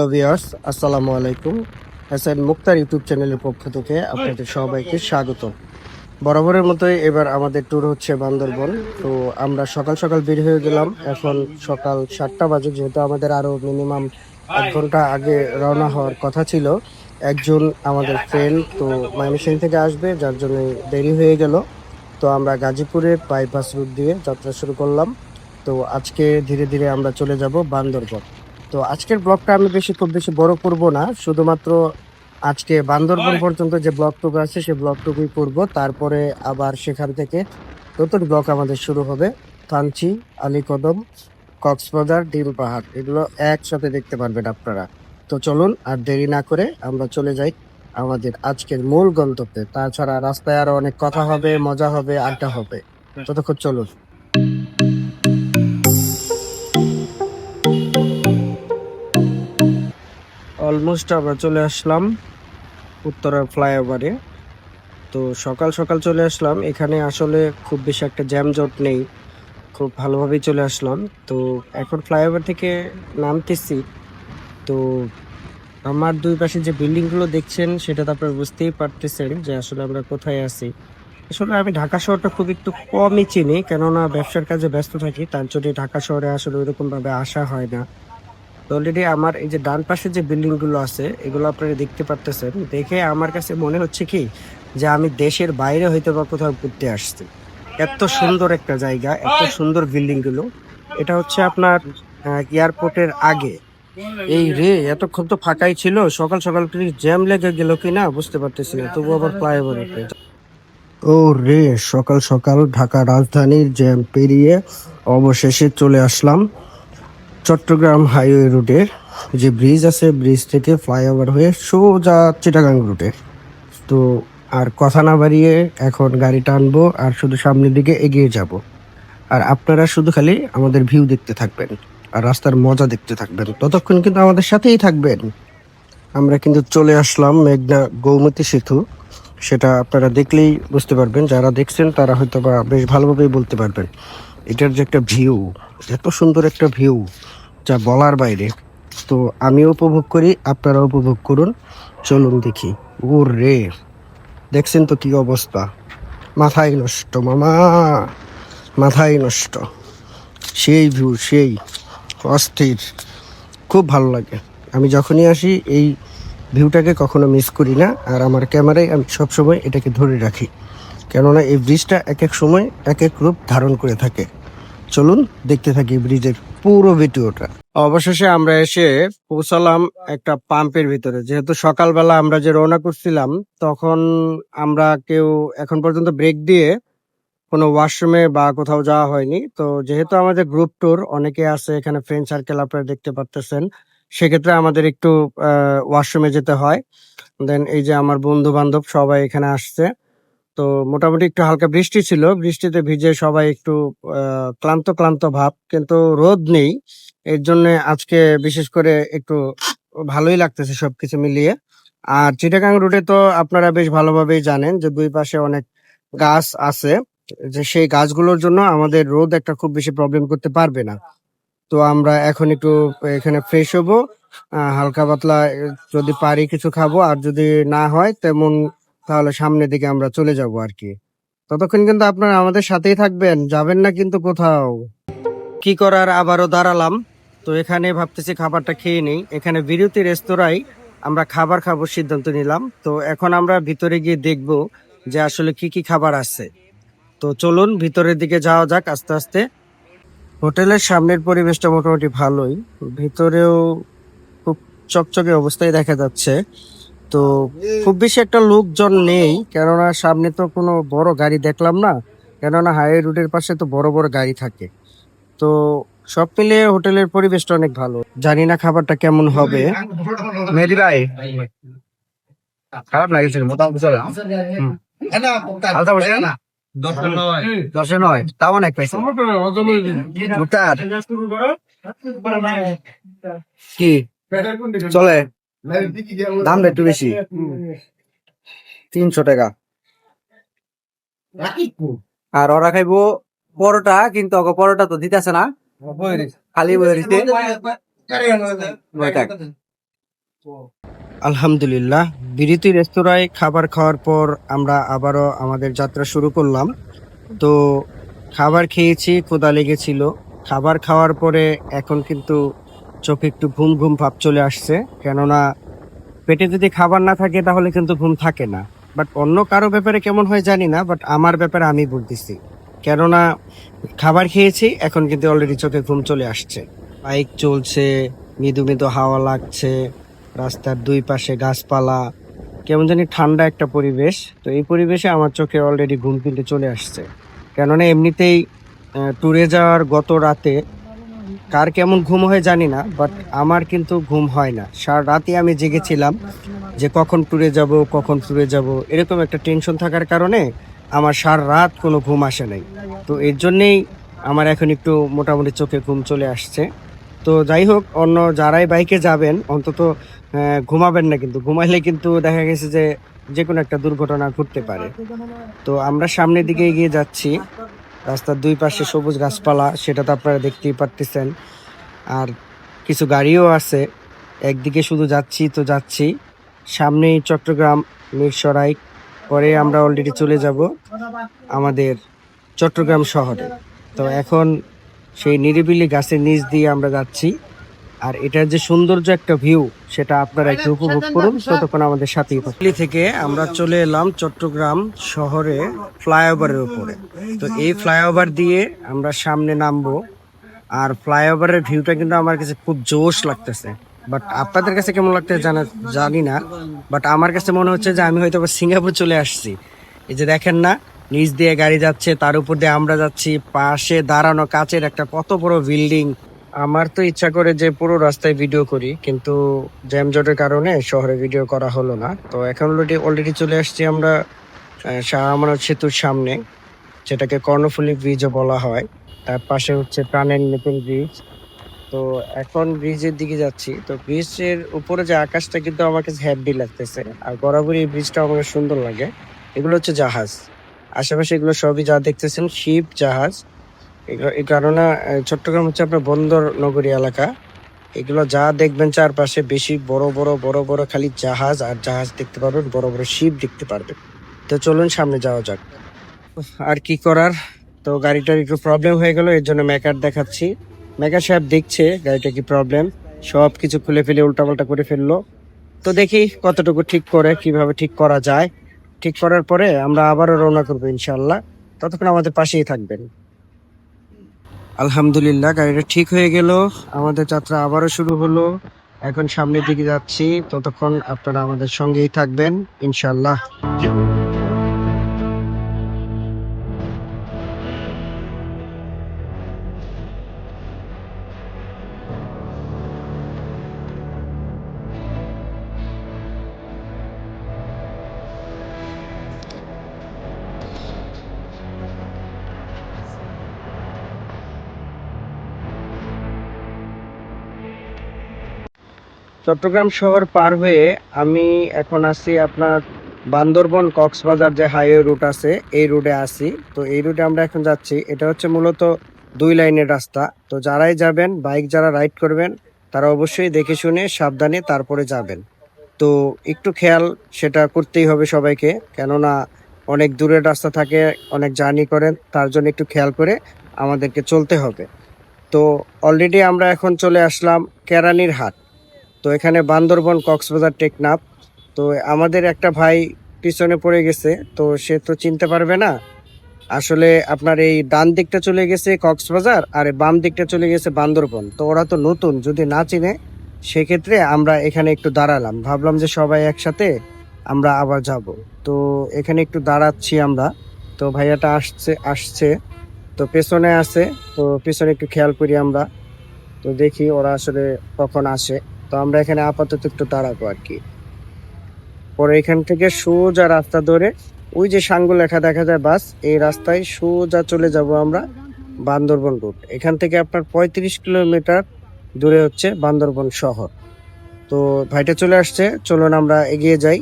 Hello আসসালামু আলাইকুম হাসান মুক্তার YouTube চ্যানেলের পক্ষ থেকে আপনাদের সবাইকে স্বাগত বরাবরের মতোই এবার আমাদের ট্যুর হচ্ছে বান্দরবন। তো আমরা সকাল সকাল বের হয়ে গেলাম। এখন সকাল সাতটা বাজে, যেহেতু আমাদের আরও মিনিমাম এক ঘণ্টা আগে রওনা হওয়ার কথা ছিল। একজন আমাদের ফ্রেন্ড তো ময়মনসিংহ থেকে আসবে, যার জন্য দেরি হয়ে গেল। তো আমরা গাজীপুরের বাইপাস রুট দিয়ে যাত্রা শুরু করলাম। তো আজকে ধীরে ধীরে আমরা চলে যাব বান্দরবন। তো আজকের ব্লগটা আমি বেশি খুব বেশি বড় করব না। শুধুমাত্র আজকে বান্দরবন পর্যন্ত যে ব্লগটুকু আছে সেই ব্লগটুকুই করব। তারপরে আবার সেখান থেকে নতুন ব্লগ আমাদের শুরু হবে। কাঞ্চি আলীকদম কক্সবাজার ডিল পাহাড় এগুলো একসাথে দেখতে পারবেন আপনারা। তো চলুন আর দেরি না করে আমরা চলে যাই আমাদের আজকের মূল গন্তব্যে। তাছাড়া রাস্তায় আরও অনেক কথা হবে মজা হবে আড্ডা হবে। ততক্ষণ চলুন। অলমোস্ট আমরা চলে আসলাম উত্তরা ফ্লাইওভারে তো সকাল সকাল চলে আসলাম। এখানে আসলে খুব বেশি একটা জ্যাম জট নেই। খুব ভালোভাবেই চলে আসলাম। তো এখন ফ্লাইওভার থেকে নামতেছি। তো আমার দুই পাশে যে বিল্ডিংগুলো দেখছেন, সেটা তো আপনারা বুঝতেই পারতেছেন যে আসলে আমরা কোথায় আছি। আসলে আমি ঢাকা শহরটা খুব একটু কমই চিনি, কেননা ব্যবসার কাজে ব্যস্ত থাকি, তার জন্য ঢাকা শহরে আসলে ওইরকম ভাবে আসা হয় না। অলরেডি আমার এই যে ডান পাশে যে বিল্ডিংগুলো আছে, এগুলো আপনারা দেখতে পারতেছেন। দেখে আমার কাছে মনে হচ্ছে কি, যে আমি দেশের বাইরে হয়তো বা কোথাও ঘুরতে আসছি। এত সুন্দর একটা জায়গা, এত সুন্দর বিল্ডিংগুলো। এটা হচ্ছে আপনার এয়ারপোর্টের আগে। এই রে, এতক্ষণ তো ফাঁকাই ছিল, সকাল সকাল জ্যাম লেগে গেল কি না, বুঝতে পারতেছি না। তবু আবার ফ্লাইওভার ও রে, সকাল সকাল ঢাকা রাজধানীর জ্যাম পেরিয়ে অবশেষে চলে আসলাম। চট্টগ্রাম হাইওয়ে রুটের যে ব্রিজ আছে, ব্রিজ থেকে ফ্লাইওভার হয়ে সোজা চিটাগাং রুটে। তো আর কথা না বাড়িয়ে এখন গাড়ি টানবো আর শুধু সামনের দিকে এগিয়ে যাব। আর আপনারা শুধু খালি আমাদের ভিউ দেখতে থাকবেন আর রাস্তার মজা দেখতে থাকবেন। ততক্ষণ কিন্তু আমাদের সাথেই থাকবেন। আমরা কিন্তু চলে আসলাম মেঘনা গৌমতী সেতু। সেটা আপনারা দেখলেই বুঝতে পারবেন। যারা দেখছেন তারা হয়তো বা বেশ ভালোভাবেই বলতে পারবেন। এটার যে একটা ভিউ, এত সুন্দর একটা ভিউ। যা বলার বাইরে। তো আমিও উপভোগ করি আপনারা উপভোগ করুন। চলুন দেখি। ও রে দেখছেন তো কি অবস্থা? মাথায় নষ্ট, মামা। মাথায় নষ্ট। সেই ভিউ, সেই অস্থির। খুব ভালো লাগে। আমি যখনই আসি, এই ভিউটাকে কখনো মিস করি না। আর আমার ক্যামেরায় আমি সবসময় এটাকে ধরে রাখি। কেননা এই ব্রিজটা এক এক সময় এক এক রূপ ধারণ করে থাকে। চলুন দেখতে থাকি ব্রিজের পুরো ভিডিওটা। অবশেষে আমরা এসে পৌঁছালাম একটা পাম্পের ভিতরে। যেহেতু সকালবেলা আমরা যে রওনা করছিলাম, তখন আমরা কেউ এখন পর্যন্ত ব্রেক দিয়ে কোনো ওয়াশরুমে বা কোথাও যাওয়া হয়নি। তো যেহেতু আমাদের গ্রুপ ট্যুর, অনেকে আছে এখানে ফ্রেন্ড সার্কেল আপনারা দেখতে পারতেছেন, সেক্ষেত্রে আমাদের একটু ওয়াশরুমে যেতে হয়। দেন এই যে আমার বন্ধু বান্ধব সবাই এখানে আসছে। তো মোটামুটি একটু হালকা বৃষ্টি ছিল। বৃষ্টিতে ভিজে সবাই একটু ক্লান্ত ক্লান্ত ভাব। কিন্তু রোদ নেই। এর জন্য আজকে বিশেষ করে একটু ভালোই লাগতেছে সবকিছু মিলিয়ে। আর চিটাগাং রুটে তো আপনারা বেশ ভালোভাবেই জানেন যে দুই পাশে অনেক গাছ আছে। যে সেই গাছগুলোর জন্য আমাদের রোদ একটা খুব বেশি প্রবলেম করতে পারবে না। তো আমরা এখন একটু এখানে ফ্রেশ হব। হালকা পাতলা যদি পারি কিছু খাব। আর যদি না হয় তেমন তাহলে সামনের দিকে আমরা চলে যাব আর কি। ততক্ষণ কিন্তু আপনারা আমাদের সাথেই থাকবেন, যাবেন না কিন্তু কোথাও। কি করার আবারও দাঁড়ালাম। তো এখানে ভাবতেছি খাবারটা খেয়ে নেই। এখানে বিরতি রেস্তোরাঁয় আমরা খাবার খাব সিদ্ধান্ত নিলাম। তো এখন আমরা ভিতরে গিয়ে দেখব যে আসলে কি কি খাবার আছে। তো চলুন ভিতরের দিকে যাওয়া যাক আস্তে আস্তে। হোটেলের সামনের পরিবেশটা মোটামুটি ভালোই। ভিতরেও খুব চকচকে অবস্থায় দেখা যাচ্ছে। তো খুব বেশি একটা লোকজন নেই, কেননা সামনে তো কোনো বড় গাড়ি দেখলাম না, কেননা হাইওয়ে রুটের পাশে তো বড় বড় গাড়ি থাকে। তো সব মিলিয়ে হোটেলের পরিবেশটা অনেক ভালো। জানি না খাবারটা কেমন হবে। ভাই, খারাপ দশে নয়, তাও অনেক পাইছে। কি? চলে। দামটা একটু বেশি। তিনশো টাকা। আর ওরা খাইবো পরোটা কিন্তু ওকে পরোটা তো দিতেছে না। খালি বয়ে দিতে আলহামদুলিল্লাহ বিরিতি রেস্তোরাঁয় খাবার খাওয়ার পর আমরা আবারও আমাদের যাত্রা শুরু করলাম। তো খাবার খেয়েছি ক্ষুদা লেগেছিল। খাবার খাওয়ার পরে এখন কিন্তু চোখে একটু ঘুম ঘুম ভাব চলে আসছে। কেননা পেটে যদি খাবার না থাকে তাহলে কিন্তু ঘুম থাকে না। বাট অন্য কারও ব্যাপারে কেমন হয় জানি না বাট আমার ব্যাপারে আমি বলতেছি। কেননা খাবার খেয়েছি, এখন কিন্তু অলরেডি চোখে ঘুম চলে আসছে। বাইক চলছে, মৃদু মৃদু হাওয়া লাগছে, রাস্তার দুই পাশে গাছপালা, কেমন জানি ঠান্ডা একটা পরিবেশ। তো এই পরিবেশে আমার চোখে অলরেডি ঘুম কিন্তু চলে আসছে। কেননা এমনিতেই ট্যুরে যাওয়ার গত রাতে কার কেমন ঘুম হয় জানি না বাট আমার কিন্তু ঘুম হয় না। সারা রাতে আমি জেগেছিলাম যে কখন ট্যুরে যাব, কখন ট্যুরে যাব, এরকম একটা টেনশন থাকার কারণে আমার সারা রাত কোনো ঘুম আসে নাই। তো এর জন্যেই আমার এখন একটু মোটামুটি চোখে ঘুম চলে আসছে। তো যাই হোক, অন্য যারাই বাইকে যাবেন, অন্তত ঘুমাবেন না কিন্তু। ঘুমাইলে কিন্তু দেখা গেছে যে যে কোনো একটা দুর্ঘটনা ঘটতে পারে। তো আমরা সামনের দিকে এগিয়ে যাচ্ছি। রাস্তার দুই পাশে সবুজ গাছপালা, সেটা তো আপনারা দেখতেই পারতেছেন। আর কিছু গাড়িও আছে। একদিকে শুধু যাচ্ছি তো যাচ্ছি। সামনেই চট্টগ্রাম, মিরসরাই, পরে আমরা অলরেডি চলে যাব আমাদের চট্টগ্রাম শহরে। তো এখন সেই নিরিবিলি গাছের নিচ দিয়ে আমরা যাচ্ছি। আর এটার যে সৌন্দর্য একটা ভিউ সেটা আপনারা একটু উপভোগ করুন ততক্ষণ আমাদের সাথেই থাকুন। দিল্লি থেকে আমরা চলে এলাম চট্টগ্রাম শহরে ফ্লাইওভারের উপরে। তো এই ফ্লাইওভার দিয়ে আমরা সামনে নামবো আর ফ্লাইওভারের ভিউটা কিন্তু আমার কাছে খুব জোশ লাগতেছে। বাট আপনাদের কাছে কেমন লাগতেছে জানা জানি না বাট আমার কাছে মনে হচ্ছে যে আমি হয়তো সিঙ্গাপুর চলে আসছি। এই যে দেখেন না নিচ দিয়ে গাড়ি যাচ্ছে তার উপর দিয়ে আমরা যাচ্ছি পাশে দাঁড়ানো কাচের একটা কত বড় বিল্ডিং আমার তো ইচ্ছা করে যে পুরো রাস্তায় ভিডিও করি, কিন্তু জ্যামজটের কারণে শহরে ভিডিও করা হলো না। তো এখন অলরেডি অলরেডি চলে আসছি আমরা শাহ সেতুর সামনে, যেটাকে কর্ণফুলী ব্রিজও বলা হয়। তার পাশে হচ্ছে প্রাণের নতুন ব্রিজ তো এখন ব্রিজের দিকে যাচ্ছি। তো ব্রিজের উপরে যে আকাশটা কিন্তু আমার কাছে হ্যাপি লাগতেছে। আর বরাবরই এই ব্রিজটা আমার সুন্দর লাগে। এগুলো হচ্ছে জাহাজ। আশেপাশে এগুলো সবই যা দেখতেছেন শিপ জাহাজ। এই কারণে চট্টগ্রাম হচ্ছে আপনার বন্দর নগরী এলাকা। এগুলো যা দেখবেন চারপাশে বেশি বড় বড় বড় বড় খালি জাহাজ আর জাহাজ দেখতে পারবেন, বড় বড় শিপ দেখতে পারবেন। তো চলুন সামনে যাওয়া যাক। আর কি করার? তো গাড়িটার একটু প্রবলেম হয়ে গেল, এর জন্য মেকার দেখাচ্ছি। মেকার সাহেব দেখছে গাড়িটা কি প্রবলেম সব কিছু খুলে ফেলে, উল্টাপাল্টা করে ফেলল। তো দেখি কতটুকু ঠিক করে, কীভাবে ঠিক করা যায়। ঠিক করার পরে আমরা আবারও রওনা করব ইনশাল্লাহ ততক্ষণ আমাদের পাশেই থাকবেন। আলহামদুলিল্লাহ, গাড়িটা ঠিক হয়ে গেল। আমাদের যাত্রা আবারও শুরু হলো। এখন সামনের দিকে যাচ্ছি। ততক্ষণ আপনারা আমাদের সঙ্গেই থাকবেন ইনশাল্লাহ চট্টগ্রাম শহর পার হয়ে আমি এখন আছি আপনার বান্দরবন কক্সবাজার যে হাইওয়ে রুট আছে, এই রুটে আছি। তো এই রুটে আমরা এখন যাচ্ছি। এটা হচ্ছে মূলত দুই লাইনের রাস্তা। তো যারাই যাবেন, বাইক যারা রাইড করবেন, তারা অবশ্যই দেখে শুনে সাবধানে তারপরে যাবেন। তো একটু খেয়াল সেটা করতেই হবে সবাইকে। কেননা অনেক দূরের রাস্তা থাকে, অনেক জার্নি করেন, তার জন্য একটু খেয়াল করে আমাদেরকে চলতে হবে। তো অলরেডি আমরা এখন চলে আসলাম কেরানির হাট। তো এখানে বান্দরবন কক্সবাজার টেকনাফ। তো আমাদের একটা ভাই পিছনে পড়ে গেছে, তো সে তো চিনতে পারবে না। আসলে আপনার এই ডান দিকটা চলে গেছে কক্সবাজার আর বাম দিকটা চলে গেছে বান্দরবন। তো ওরা তো নতুন, যদি না চিনে, সেক্ষেত্রে আমরা এখানে একটু দাঁড়ালাম। ভাবলাম যে সবাই একসাথে আমরা আবার যাব। তো এখানে একটু দাঁড়াচ্ছি আমরা। তো ভাইয়াটা আসছে আসছে। তো পেছনে আছে, তো পেছনে একটু খেয়াল করি আমরা। তো দেখি ওরা আসলে কখন আসে। তো আমরা এখানে আপাতত একটু দাঁড়াবো আর কি। পরে এখান থেকে সোজা রাস্তা ধরে ওই যে সাঙ্গু লেখা দেখা যায় বাস, এই রাস্তায় সোজা চলে যাব আমরা বান্দরবন রুট এখান থেকে আপনার পঁয়ত্রিশ কিলোমিটার দূরে হচ্ছে বান্দরবন শহর। তো ভাইটা চলে আসছে, চলুন আমরা এগিয়ে যাই।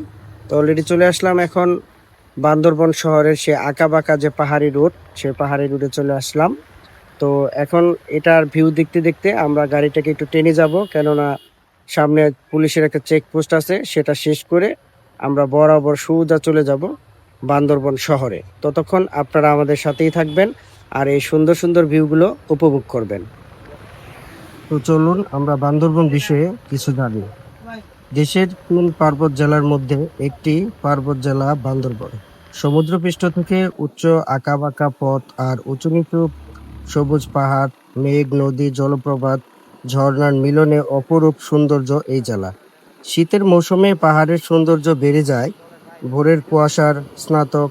তো অলরেডি চলে আসলাম এখন বান্দরবন শহরের সে আঁকা বাঁকা যে পাহাড়ি রুট সে পাহাড়ি রুটে চলে আসলাম। তো এখন এটার ভিউ দেখতে দেখতে আমরা গাড়িটাকে একটু টেনে যাব, কেননা সামনে পুলিশের একটা চেকপোস্ট আছে, সেটা শেষ করে আমরা বরাবর সোজা চলে যাব বান্দরবন শহরে। ততক্ষণ আপনারা আমাদের সাথেই থাকবেন আর এই সুন্দর সুন্দর ভিউগুলো উপভোগ করবেন। তো চলুন আমরা বান্দরবন বিষয়ে কিছু জানি। দেশের তিন পার্বত্য জেলার মধ্যে একটি পার্বত জেলা বান্দরবন? সমুদ্রপৃষ্ঠ থেকে উচ্চ আঁকাবাঁকা পথ আর উঁচু নিচু সবুজ পাহাড়, মেঘ, নদী, জলপ্রপাত ঝর্ণার মিলনে অপরূপ সৌন্দর্য এই জেলা। শীতের মৌসুমে পাহাড়ের সৌন্দর্য বেড়ে যায়, ভোরের কুয়াশার স্নাতক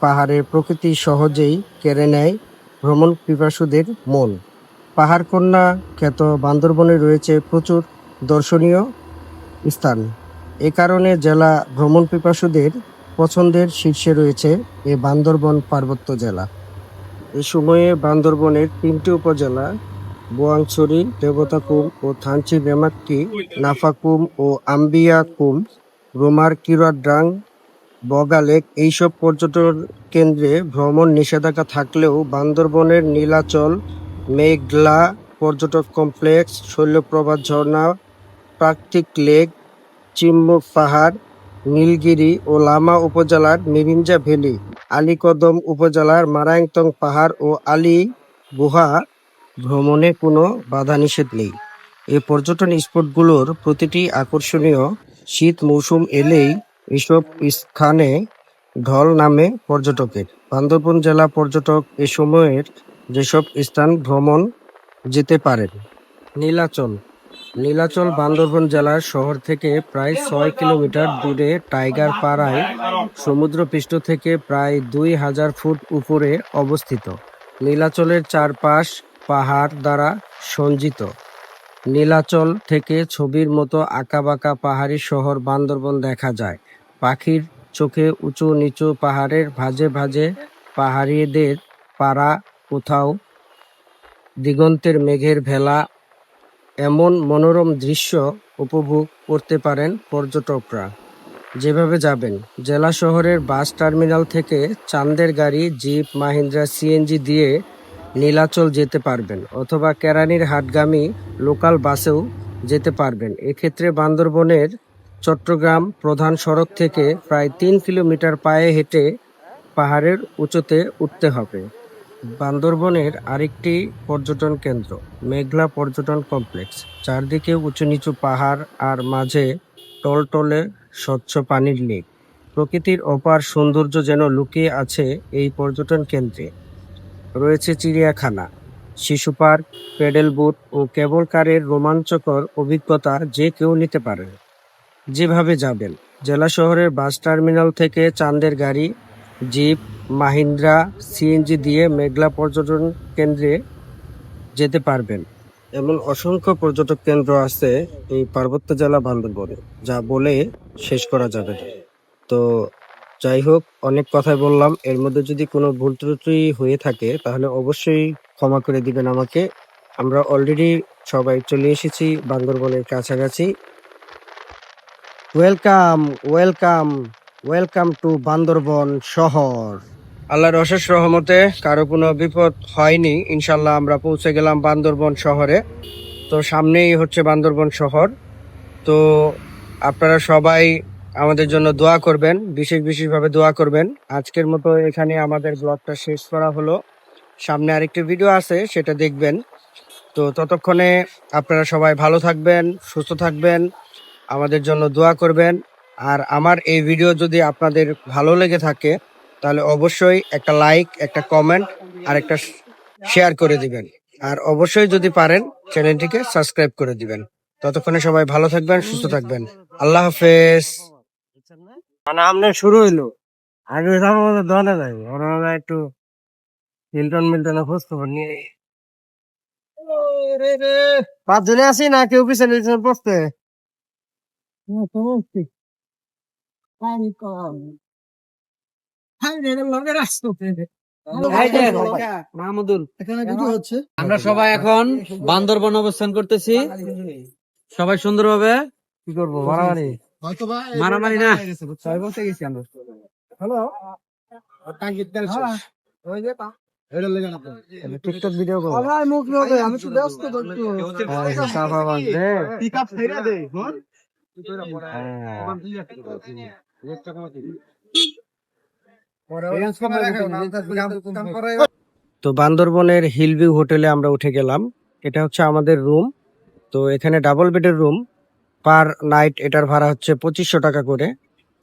পাহাড়ের প্রকৃতি সহজেই কেড়ে নেয় ভ্রমণ পিপাসুদের মন। পাহাড়কন্যা খ্যাত বান্দরবনে রয়েছে প্রচুর দর্শনীয় স্থান। এ কারণে জেলা ভ্রমণ পিপাসুদের পছন্দের শীর্ষে রয়েছে এ বান্দরবন পার্বত্য জেলা। এ সময়ে বান্দরবনের তিনটি উপজেলা বোয়াংছড়ি দেবতাকুম ও থানচি বেমাক্কি নাফাকুম ও আম্বিয়া কুম রোমার কিরাড্রাং বগালেক, এইসব পর্যটন কেন্দ্রে ভ্রমণ নিষেধাজ্ঞা থাকলেও বান্দরবনের নীলাচল, মেঘলা পর্যটক কমপ্লেক্স শৈলপ্রপাত ঝর্ণা, প্রাকৃতিক লেক চিম্বুক পাহাড়, নীলগিরি ও লামা উপজেলার মিরিঞ্জা ভ্যালি, আলীকদম উপজেলার মারাংতং পাহাড় ও আলী গুহা ভ্রমণে কোনো বাধা নিষেধ নেই। এই পর্যটন স্পটগুলোর প্রতিটি আকর্ষণীয় শীত মৌসুম এলেই এসব স্থানে ঢল নামে পর্যটকের। বান্দরবন জেলা পর্যটক এ সময়ের যেসব স্থান ভ্রমণ যেতে পারেন। নীলাচল। নীলাচল বান্দরবন জেলার শহর থেকে প্রায় ছয় কিলোমিটার দূরে টাইগার পাড়ায় সমুদ্রপৃষ্ঠ থেকে প্রায় দুই হাজার ফুট উপরে অবস্থিত। নীলাচলের চারপাশ পাহাড় দ্বারা সঞ্জিত নীলাচল থেকে ছবির মতো আঁকাবাঁকা পাহাড়ি শহর বান্দরবন দেখা যায়। পাখির চোখে উঁচু নিচু পাহাড়ের ভাঁজে ভাঁজে পাহাড়িদের পাড়া কোথাও দিগন্তের মেঘের ভেলা এমন মনোরম দৃশ্য উপভোগ করতে পারেন পর্যটকরা। যেভাবে যাবেন, জেলা শহরের বাস টার্মিনাল থেকে চান্দের গাড়ি, জিপ, মাহিন্দ্রা, সিএনজি দিয়ে নীলাচল যেতে পারবেন অথবা কেরানির হাটগামী লোকাল বাসেও যেতে পারবেন। এক্ষেত্রে বান্দরবনের চট্টগ্রাম প্রধান সড়ক থেকে প্রায় তিন কিলোমিটার পায়ে হেঁটে পাহাড়ের উঁচুতে উঠতে হবে। বান্দরবনের আরেকটি পর্যটন কেন্দ্র, মেঘলা পর্যটন কমপ্লেক্স। চারদিকে উঁচু নিচু পাহাড় আর মাঝে টলটলে স্বচ্ছ পানির লেক। প্রকৃতির অপার সৌন্দর্য যেন লুকিয়ে আছে এই পর্যটন কেন্দ্রে। রয়েছে চিড়িয়াখানা, শিশু পার্ক, প্যাডেল বুট ও কেবল কারের রোমাঞ্চকর অভিজ্ঞতা যে কেউ নিতে পারে। যেভাবে যাবেন, জেলা শহরের বাস টার্মিনাল থেকে চাঁদের গাড়ি, জিপ, মাহিন্দ্রা, সিএনজি দিয়ে মেঘলা পর্যটন কেন্দ্রে যেতে পারবেন। এমন অসংখ্য পর্যটক কেন্দ্র আছে এই পার্বত্য জেলা বান্দরবনে, যা বলে শেষ করা যাবে তো যাই হোক, অনেক কথাই বললাম। এর মধ্যে যদি কোনো ভুল ত্রুটি হয়ে থাকে, তাহলে অবশ্যই ক্ষমা করে দিবেন আমাকে। আমরা অলরেডি সবাই চলে এসেছি বান্দরবনের কাছাকাছি। Welcome welcome welcome to Bandarban শহর। আল্লাহর অশেষ রহমতে কারও কোনো বিপদ হয়নি। ইনশাল্লাহ আমরা পৌঁছে গেলাম বান্দরবন শহরে। তো সামনেই হচ্ছে বান্দরবন শহর। তো আপনারা সবাই আমাদের জন্য দোয়া করবেন, বিশেষ বিশেষভাবে দোয়া করবেন। আজকের মতো এখানে আমাদের ব্লগটা শেষ করা হলো। সামনে আরেকটি ভিডিও আছে, সেটা দেখবেন। তো ততক্ষণে আপনারা সবাই ভালো থাকবেন, সুস্থ থাকবেন, আমাদের জন্য দোয়া করবেন। আর আমার এই ভিডিও যদি আপনাদের ভালো লেগে থাকে, তাহলে অবশ্যই একটা লাইক একটা কমেন্ট আর একটা শেয়ার করে দিবেন। আর অবশ্যই যদি পারেন চ্যানেলটিকে সাবস্ক্রাইব করে দিবেন। ততক্ষণে সবাই ভালো থাকবেন, সুস্থ থাকবেন। আল্লাহ হাফেজ। মানে আপনার শুরু হইল। আগে আমাদের দোকানে যাই ওরা একটু মিল্টন মিল্টনে খোঁজ খবর নিয়ে পাঁচজনে আছি না কেউ পিছনে পিছনে বসতে। আমরা সবাই এখন বান্দরবন অবস্থান করতেছি। সবাই সুন্দর সুন্দরভাবে কি করব মারামারি? মারামারি না। ছয় বছর গেছি আমরা। হ্যালো? টাঙ্কির তেল ওই যে টিকটক ভিডিও করো। আমি তো ব্যস্ত তো সাফা বাঁধবে। পিক আপ ফেরা দে তো বান্দরবনের হিলভিউ হোটেলে আমরা উঠে গেলাম। এটা হচ্ছে আমাদের রুম। তো এখানে ডাবল বেডের রুম। পার নাইট এটার ভাড়া হচ্ছে পঁচিশশো টাকা করে।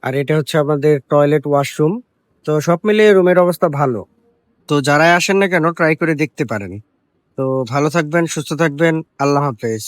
আর এটা হচ্ছে আমাদের টয়লেট, ওয়াশরুম। তো সব মিলিয়ে রুমের অবস্থা ভালো। তো যারাই আসেন না কেন ট্রাই করে দেখতে পারেন। তো ভালো থাকবেন, সুস্থ থাকবেন। আল্লাহ হাফেজ।